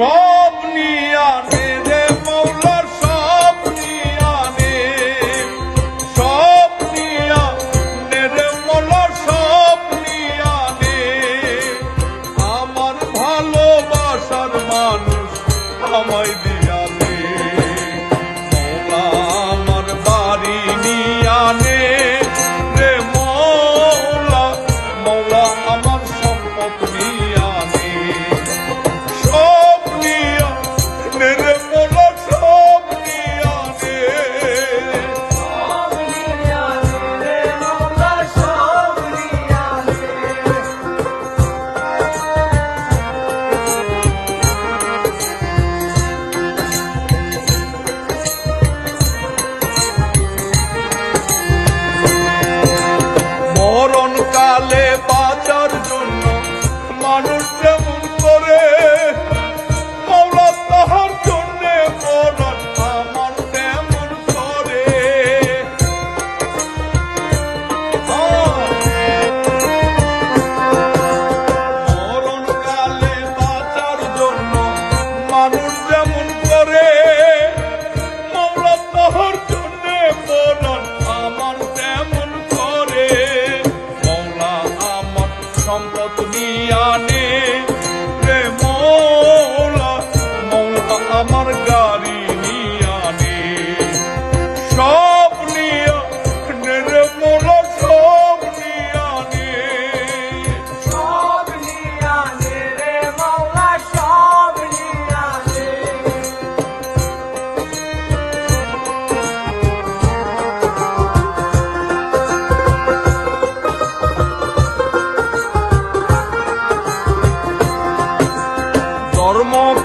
সব নিয়া রে মৌলা সব নিয়া নে সব নিয়া রে মৌলা সব নিয়া নে আমার ভালোবাসার মানুষ আমায়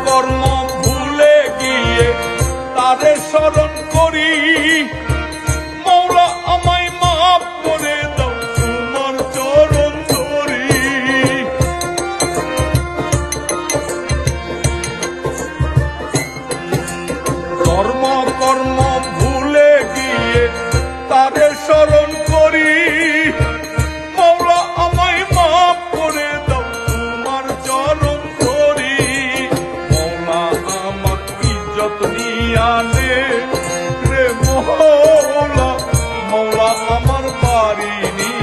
por mor দুনিয়ালে রে মোহলা মৌলা আমার পারিনি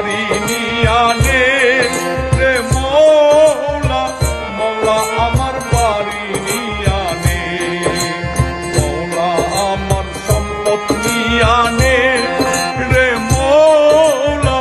বাড়ি রে মৌলা মৌলা আমার বাড়ি নিয়ানে আমার সম্পদ নিয়ানে মৌলা